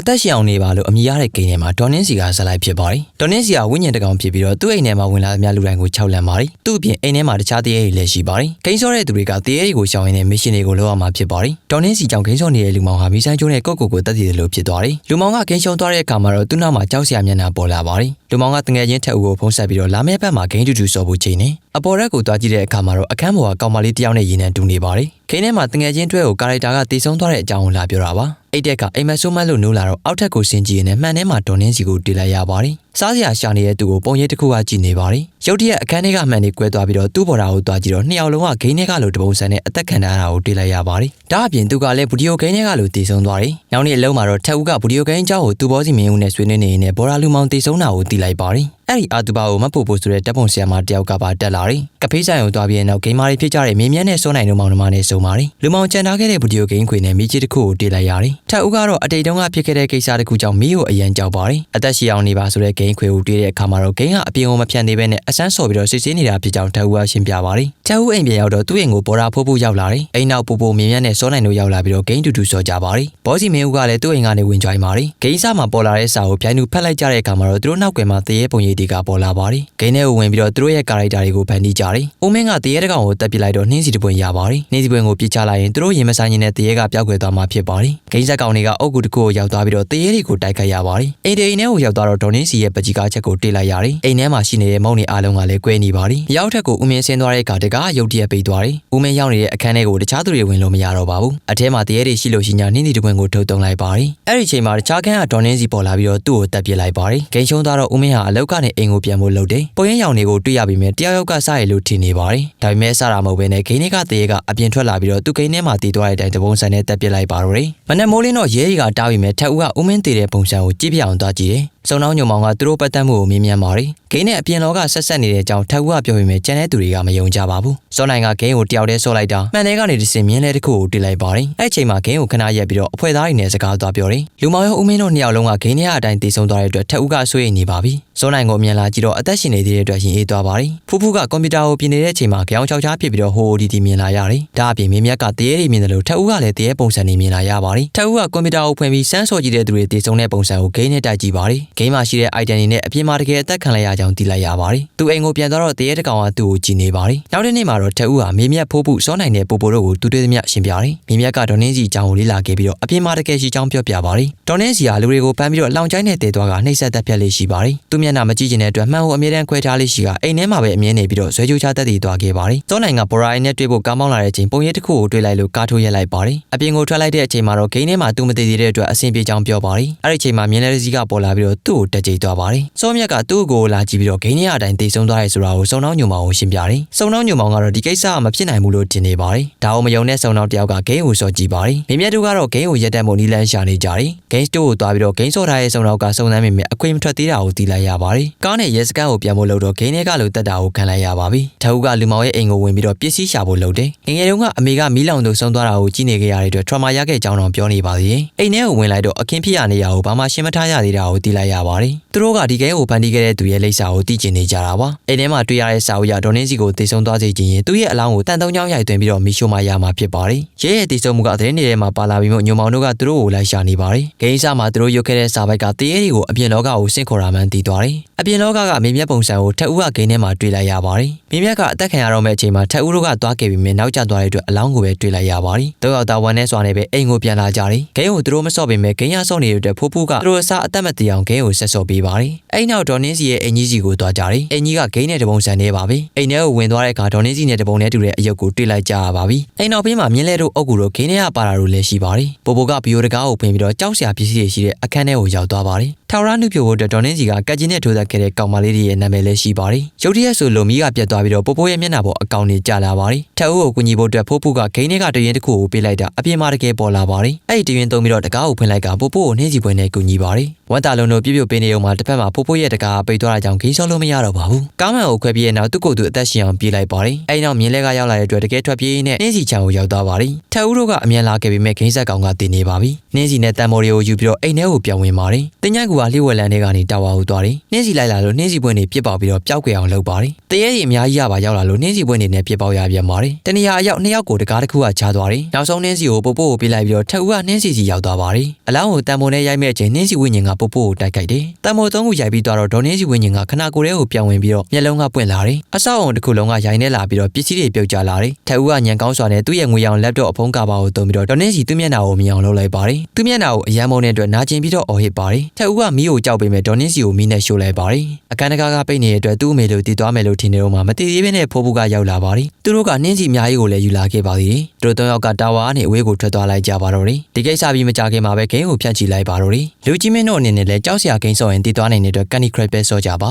အသက်ရှင်အောင်နေပါလို့အမိရတဲ့ဂိမ်းထဲမှာဒေါ်နင်းစီကဇက်လိုက်ဖြစ်ပါတယ်ဒေါ်နင်းစီကဝိညာဉ်တစ်ကောင်ဖြစ်ပြီးတော့သူ့အိမ်ထဲမှာဝင်လာသမျှလူတိုင်းကိုခြောက်လန့်ပါတယ်သူ့အပြင်အိမ်ထဲမှာတခြားတရေတွေလည်းရှိပါတယ်ဂိမ်းစောတဲ့သူတွေကတရေတွေကိုရှောင်ရင်းနဲ့မစ်ရှင်တွေကိုလုပ်ရမှာဖြစ်ပါတယ်ဒေါ်နင်းစီကြောင့်ဂိမ်းစောနေတဲ့လူမောင်ဟာမိဆိုင်ကျိုးနဲ့ကိုယ့်ကိုယ်ကိုတက်တည်တယ်လို့ဖြစ်သွားတယ်လူမောင်ကဂိမ်းရှုံသွားတဲ့အခါမှာတော့သူ့နောက်မှာကြောက်စရာမျက်နှာပေါ်လာပါတယ်လူမောင်ကတငယ်ချင်းထက်ဦးကိုဖုံးဆက်ပြီးတော့လာမယ့်ဘက်မှာဂိမ်းတူတူစော်ဖို့ချိန်နေအပေါ်ရက်ကိုတွားကြည့်တဲ့အခါမှာတော့အခန်းပေါ်ကကောင်မလေးတစ်ယောက်နဲ့ရင်းနှံတူနေပါတယ်ခင်းထဲမှာတငယ်ချင်းတွဲကိုကာရိုက်တာကတည်ဆုံးသွားတဲ့အကြောင်းကိုလာပြောတာပါ အိတ်တက်ကအိမ်မက်ဆိုးမတ်လို့နိုးလာတော့အောက်ထက်ကိုဆင်းကြည့်ရင်းနဲ့မှန်ထဲမှာဒေါ်နင်းစီကိုတေးလိုက်ရပါတယ် စားစရာရှာနေတဲ့သူကိုပုံရိပ်တစ်ခုကကြည့်နေပါတယ်ရုတ်တရက်အခန်းထဲကမှန်နေကွဲသွားပြီးတော့သူ့ဘော်ဒါကိုတွားကြည့်တော့နှစ်ယောက်လုံးကဂိမ်းထဲကလို့တပုံစံနဲ့အသက်ခံထားတာကိုတေးလိုက်ရပါတယ်ဒါအပြင်သူကလည်းဗီဒီယိုဂိမ်းထဲကလို့တည်ဆုံးသွားတယ်နောက်နေ့အလုံးမှာတော့ထက်ဦးကဗီဒီယိုဂိမ်းအကြောင်းကိုသူ့ဘောစီမင်းဦးနဲ့ဆွေးနွေးနေရင်းနဲ့ဘော်ဒါလူမောင်တည်ဆုံးတာကိုသိလိုက်ပါတယ်အဲ့ဒီအာတူဘာကိုမဖို့ဖို့ဆိုတဲ့တပ်ပုံဆရာမတယောက်ကပါတက်လာတယ်။ကဖေးဆိုင်ကိုတွားပြီးနောက်ဂိမ်းမာတွေဖြစ်ကြတဲ့မင်းမြန်းနဲ့စိုးနိုင်တို့မောင်နှမနဲ့စုံပါတယ်။လူမောင်ကြံထားခဲ့တဲ့ဗီဒီယိုဂိမ်းခွေနဲ့မိကြီးတစ်ခုကိုတေးလိုက်ရတယ်။ထက်ဦးကတော့အတိတ်တုန်းကဖြစ်ခဲ့တဲ့ကိစ္စတစ်ခုကြောင့်မီးကိုအရန်ကြောက်ပါတယ်။အသက်ရှည်အောင်နေပါဆိုတဲ့ဂိမ်းခွေကိုတွေ့တဲ့အခါမှာတော့ဂိမ်းကအပြင်ကိုမဖြတ်နေဘဲနဲ့အဆန်းဆော်ပြီးတော့စစ်ဆေးနေတာဖြစ်ကြောင်းထက်ဦးကရှင်းပြပါတယ်။ထက်ဦးအိမ်ပြန်ရောက်တော့သူ့အိမ်ကိုဘော်ဒါဖိုးဖို့ရောက်လာတယ်။အိမ်နောက်ပူပူမင်းမြန်းနဲ့စိုးနိုင်တို့ရောက်လာပြီးတော့ဂိမ်းတူတူဆော်ကြပါတယ်။ဘောစီမင်းဦးကလည်းသူ့အိမ်ကနေဝင်ကြိုင်းပါတယ်။ဂိမ်းစမှာပေါ်လာတဲ့စာကိုပြိုင်သူဖတ်လိုက်ကြတဲ့အခါမှာတော့သူတို့နောက်ကွယ်မှာတရေပုံရိပ်တွေကပေါ်လာပါတယ်။ဂိမ်းထဲကိုဝင်ပြီးတော့သူတို့ရဲ့ကာရိုက်တာတွေကိုဖန်တီးကြတယ်။ဦးမင်းကတရေတကောင်ကိုတက်ပစ်လိုက်တော့နှင်းစီတပွင့်ရပါတယ်။နှင်းစီပွင့်ကိုပြစ်ချလိုက်ရင်သူတို့ရင်မဆိုင်ရင်နဲ့တရေကပျောက်ကွယ်သွားမှာဖြစ်ပါတယ်။ဂိမ်းဆက်ကောင်တွေကအုတ်ကူတစ်ခုကိုရောက်သွားပြီးတော့တရေတွေကိုတိုက်ခိုက်ရပါတယ်။အိမ်တေအိမ်ထဲကိုရောက်သွားတော့ဒေါ်နှင်းစီရဲ့ပကြီးကားချက်ကိုတေးလိုက်ရတယ်။အိမ်ထဲမှာရှိနေတဲ့မုံတွေအားလုံးကလည်းကွဲနေပါတယ်။ရောက်ထက်ကိုဦးမင်းဆင်းသွားတဲ့အခါတကရုတ်တရက်ပိတ်သွားတယ်။ဦးမင်းရောက်နေတဲ့အခန်းထဲကိုတခြားသူတွေဝင်လို့မရတော့ပါဘူး။အထဲမှာတရေတွေရှိလို့ရှိညာနှင်းစီတပွင့်ကိုထုတ်တုံလိုက်ပါတယ်။အဲ့ဒီချိန်မှာတခြားခန်းကဒေါ်နှင်းစီပေါ်လာပြီးတော့သူ့ကိုတက်ပစ်လိုက်ပါတယ်။ဂိမ်းရှုံးသွားတော့ဦးမင်းဟာအလောက်ကနေအိမ်ကိုပြန်ဖို့လုပ်တယ်။ပုံရင်းရောင်တွေကိုတွေ့ရပြီးမြဲတယောက်ယောက်ကစရလို့ထင်နေပါတယ်။ဒါပေမဲ့စတာမဟုတ်ဘဲနဲ့ဂိမ်းထဲကတရေကအပြင်ထွက်လာပြီးတော့သူ့ဂိမ်းထဲမှာတည်သွားတဲ့အတိုင်းတပုံစံနဲ့တက်ပစ်လိုက်ပါတော့တယ်။မနက်မိုးလင်းတော့ရဲတွေကတားပြီးမြဲထက်ဦးကဦးမင်းတည်တဲ့ပုံစံကိုကြည့်ပြအောင်သွားကြည့်တယ်။ စုံနှောင်းညုံမောင်ကသူတို့ပတ်သက်မှုကိုမြင်မြန်ပါတယ်။ဂိမ်းနဲ့အပြင်လောကဆက်ဆက်နေတဲ့အကြောင်းထက်ဦးကပြောပေမဲ့ကျန်တဲ့သူတွေကမယုံကြပါဘူး။စောနိုင်ကဂိမ်းကိုတယောက်တည်းဆော့လိုက်တာမှန်တဲ့ကနေတစင်မြင်းလဲတစ်ခုကိုတိလိုက်ပါတယ်။အဲ့ချိန်မှာဂိမ်းကိုခဏရက်ပြီးတော့အဖွဲသားတွေနဲ့စကားသွားပြောတယ်။လူမောင်ရောဦးမင်းတို့နှစ်ယောက်လုံးကဂိမ်းထဲအတိုင်းတည်ဆုံသွားတဲ့အတွက်ထက်ဦးကဆွေးနေပါပြီ။စောနိုင်ကိုအမြန်လာကြည့်တော့အသက်ရှင်နေသေးတဲ့အတွက်ရင်အေးသွားပါတယ်။ဖူးဖူးကကွန်ပျူတာကိုပြင်နေတဲ့အချိန်မှာကြောင်ချောက်ချားဖြစ်ပြီးတော့ဟိုဒီဒီမြင်လာရတယ်။ဒါအပြင်မင်းမြတ်ကတရေတွေမြင်တယ်လို့ထက်ဦးကလည်းတရေပုံစံတွေမြင်လာရပါတယ်။ထက်ဦးကကွန်ပျူတာကိုဖွင့်ပြီးစမ်းစော်ကြည့်တဲ့သူတွေတည်ဆုံတဲ့ပုံစံကိုဂိမ်းနဲ့တိုက်ကြည့်ပါတယ်။ဂိမ်းမှာရှိတဲ့ item တွေနဲ့အပြင်မှာတကယ်အသက်ခံလိုက်ရကြောင်းသိလိုက်ရပါတယ်။သူအိမ်ကိုပြန်သွားတော့တရေတကောင်ကသူ့ကိုကြည့်နေပါတယ်။နောက်တစ်နေ့မှာတော့ထက်ဦးဟာမင်းမြတ်ဖိုးဖို့စောနိုင်တဲ့ပိုပိုတို့ကိုတူတွေ့သမျှရှင်းပြတယ်။မင်းမြတ်ကဒေါ်နင်းစီအကြောင်းကိုလေ့လာခဲ့ပြီးတော့အပြင်မှာတကယ်ရှိကြောင်းပြောပြပါတယ်။ဒေါ်နင်းစီကလူတွေကိုပန်းပြီးတော့လောင်ချိုင်းနဲ့တည်သွားကနှိပ်စက်တက်ဖြတ်လေးရှိပါတယ်။သူမျက်နှာမကြည့်ချင်တဲ့အတွက်မှန်ကိုအမြဲတမ်းခွဲထားလေးရှိကအိမ်ထဲမှာပဲအမြဲနေပြီးတော့ဇွဲကြိုးချတက်တည်သွားခဲ့ပါတယ်။စောနိုင်ကဘော်ရိုင်းနဲ့တွေ့ဖို့ကားမောင်းလာတဲ့အချိန်ပုံရိပ်တစ်ခုကိုတွေ့လိုက်လို့ကားထိုးရက်လိုက်ပါတယ်။အပြင်ကိုထွက်လိုက်တဲ့အချိန်မှာတော့ဂိမ်းထဲမှာသူမတည်သေးတဲ့အတွက်အဆင်ပြေကြောင်းပြောပါတယ်။အဲ့ဒီအချိန်မှာမြင်းလဲစီကပေါ်လာပြီးတော့သူ့ကိုတက်ကြိတ်သွားပါတယ်။စောမြက်ကသူ့ကိုလာကြည့်ပြီးတော့ဂိမ်းထဲအတိုင်းတည်ဆုံးသွားတယ်ဆိုတာကိုစုံနှောင်းညုံမောင်ကိုရှင်းပြတယ်။စုံနှောင်းညုံမောင်ကတော့ဒီကိစ္စကမဖြစ်နိုင်ဘူးလို့ထင်နေပါတယ်။ဒါအောင်မယုံတဲ့စုံနှောင်းတယောက်ကဂိမ်းကိုစော်ကြည့်ပါတယ်။မင်းမြတ်တို့ကတော့ဂိမ်းကိုရက်တက်မှုနီလန်းရှာနေကြတယ်။ဂိမ်းစတိုးကိုသွားပြီးတော့ဂိမ်းစော်ထားတဲ့စုံနှောင်းကစုံစမ်းမိမယ်အခွင့်မထွက်သေးတာကိုသိလိုက်ရပါတယ်။ကားနဲ့ရဲစခန်းကိုပြန်ဖို့လို့တော့ဂိမ်းထဲကလို့တက်တာကိုခံလိုက်ရပါပြီ။ထအုပ်ကလူမောင်ရဲ့အိမ်ကိုဝင်ပြီးတော့ပစ္စည်းရှာဖို့လုပ်တယ်။ငငယ်တုန်းကအမေကမီးလောင်သူဆုံးသွားတာကိုကြည့်နေကြရတဲ့အတွက် trauma ရခဲ့ကြောင်းတော့ပြောနေပါသေးတယ်။အိမ်ထဲကိုဝင်လိုက်တော့အခင်းဖြစ်ရနေရကိုဘာမှရှင်းမထားရသေးတာကိုသိလိုက်ရပါတယ်။သူတို့ကဒီဂိမ်းကိုဖန်တီးခဲ့တဲ့သူရဲ့လိပ်စာကိုသိကျင်နေကြတာပါ။အိမ်ထဲမှာတွေ့ရတဲ့စာအုပ်ရဒေါ်နင်းစီကိုတည်ဆုံသွားစေခြင်းရင်သူ့ရဲ့အလောင်းကိုတန်တုံးချောင်းရိုက်သွင်းပြီးတော့မီရှိုမာရမှာဖြစ်ပါတယ်။ရဲရဲ့တည်ဆုံမှုကသတင်းတွေထဲမှာပါလာပြီးမှညုံမောင်တို့ကသူတို့ကိုလိုက်ရှာနေပါတယ်။ဂိမ်းစာမှာသူတို့ရုပ်ခဲ့တဲ့စာပိုက်ကတရေတွေကိုအပြင်လောကကိုဆင့်ခေါ်တာမှန်းသိသွားတယ်။အပြင်လောကကမေမြတ်ပုံစံကိုထက်ဦးကဂိမ်းထဲမှာတွေ့လိုက်ရပါတယ်။မေမြတ်ကအသက်ခံရတော့မယ့်အချိန်မှာထက်ဦးတို့ကသွားခဲ့ပြီးမြင်နောက်ကျသွားတဲ့အတွက်အလောင်းကိုပဲတွေ့လိုက်ရပါတယ်။တောရောက်သားဝန်နဲ့စွာနဲ့ပဲအိမ်ကိုပြန်လာကြတယ်။ဂိမ်းကိုသူတို့မစော့ပေမဲ့ဂိမ်းရစော့နေတဲ့အတွက်ဖိုးဖိုးကသူတို့အစားအသက်မတည်အောင်ဂိမ်းကိုဆက်စော့ပေးပါတယ်။အဲ့နောက်ဒေါ်နင်းစီရဲ့အင်ကြီးစီကိုသွားကြတယ်။အင်ကြီးကဂိမ်းနဲ့တပုံစံနေပါပြီ။အိမ်ထဲကိုဝင်သွားတဲ့အခါဒေါ်နင်းစီနဲ့တပုံနဲ့တူတဲ့အယုတ်ကိုတွေ့လိုက်ကြရပါပြီ။အိမ်နောက်ဘေးမှာမြင်းလဲတို့အုပ်ကူတို့ဂိမ်းထဲကပါတာတို့လည်းရှိပါတယ်။ပိုပိုကဘီယိုတကားကိုဖွင့်ပြီးတော့ကြောက်စရာပစ္စည်းတွေရှိတဲ့အခန်းထဲကိုရောက်သွားပါတယ်။ထောင်ရနှုတ်ပြဖို့အတွက်ဒေါ်နင်းစီကကတ်ဂျင်းနဲ့ထိုးသက်ခဲ့တဲ့ကောင်မလေးတွေရဲ့နာမည်လည်းရှိပါတယ်။ရုတ်တရက်ဆိုလိုမီးကပြတ်သွားပြီးတော့ပိုပိုရဲ့မျက်နှာပေါ်အကောင်တွေကျလာပါတယ်။ထက်ဦးကိုကူညီဖို့အတွက်ဖိုးဖူးကဂိမ်းထဲကတရင်တစ်ခုကိုပေးလိုက်တာအပြင်မှာတကယ်ပေါ်လာပါတယ်။အဲ့ဒီတရင်သုံးပြီးတော့တကားကိုဖွင့်လိုက်ကပိုပိုကိုနှင်းစီပွင့်နဲ့ကူညီပါတယ်။ဝတ်တာလုံးတို့ပြပြပေးနေအောင်မှာတစ်ဖက်မှာဖိုးဖိုးရဲ့တကားပိတ်သွားတာကြောင့်ဂိမ်းဆော့လို့မရတော့ပါဘူး။ကားမှန်ကိုခွဲပြေးနောက်သူ့ကိုယ်သူအသက်ရှင်အောင်ပြေးလိုက်ပါတယ်။အဲ့နောက်မြင်းလဲကရောက်လာတဲ့အတွက်တကယ်ထွက်ပြေးနဲ့နှင်းစီချံကိုရောက်သွားပါတယ်။ထက်ဦးတို့ကအမြန်လာခဲ့ပြီးမဲ့ဂိမ်းဆက်ကောင်ကတည်နေပါပြီ။နှင်းစီနဲ့တန်မော်တွေကိုယူပြီးတော့အိမ်ထဲကိုပြောင်းဝင်ပါတယ်။တင်ញိုက်ကူကကလျှို့ဝှက်လန်းတွေကနေတာဝါဟူသွားတယ်နှင်းစီလိုက်လာလို့နှင်းစီပွင့်တွေပြစ်ပေါက်ပြီးတော့ပျောက်ကွယ်အောင်လုပ်ပါတယ်တရေကြီးအများကြီးရပါရောက်လာလို့နှင်းစီပွင့်တွေနဲ့ပြစ်ပေါက်ရပြန်ပါတယ်တနေရာအရောက်နှစ်ယောက်ကိုတကားတစ်ခုကချသွားတယ်နောက်ဆုံးနှင်းစီကိုပို့ပို့ကိုပြေးလိုက်ပြီးတော့ထက်ဦးကနှင်းစီစီရောက်သွားပါတယ်အလောင်းကိုတန်မိုနဲ့ရိုက်မဲ့အချိန်နှင်းစီဝိညာဉ်ကပို့ပို့ကိုတိုက်ခိုက်တယ်တန်မိုသုံးခုရိုက်ပြီးတော့ဒေါ်နှင်းစီဝိညာဉ်ကခနာကိုယ်ထဲကိုပြောင်းဝင်ပြီးတော့မျက်လုံးကပွင့်လာတယ်အဆောက်အုံတစ်ခုလုံးကရိုင်နေလာပြီးတော့ပစ္စည်းတွေပြုတ်ကျလာတယ်ထက်ဦးကညံကောင်းစွာနဲ့သူ့ရဲ့ငွေရောင်လက်တော့အဖုံးကပါကိုတုံပြီးတော့ဒေါ်နှင်းစီသူ့မျက်နှာကိုမြင်အောင်လုပ်လိုက်ပါတယ်သူ့မျက်နှာကိုအယမ်းမုန်းတဲ့အတွက်နာကျင်ပြီးတော့အော်ဟစ်ပါတယ်ထက်ဦးကမီးကိုကြောက်ပေမဲ့ဒေါ်နှင်းစီကိုမီးနဲ့ရှို့လိုက်ပါတယ်အခန်းတကားကပိတ်နေတဲ့အတွက်သူ့အမေလိုတည်သွားမယ်လို့ထင်နေတော့မှမတည်သေးဘဲနဲ့ဖိုးဘူးကရောက်လာပါတယ်သူတို့ကနှင်းစီအများကြီးကိုလည်းယူလာခဲ့ပါသေးတယ်သူတို့သုံးယောက်ကတာဝါကနေအဝေးကိုထွက်သွားလိုက်ကြပါတော့တယ်ဒီကိစ္စပြီးမကြခင်မှာပဲဂိမ်းကိုဖြန့်ချီလိုက်ပါတော့တယ်လူကြီးမင်းတို့အနေနဲ့လည်းကြောက်စရာဂိမ်းဆော့ရင်တည်သွားနိုင်တဲ့အတွက်ကန်နီခရက်ပဲဆော့ကြပါ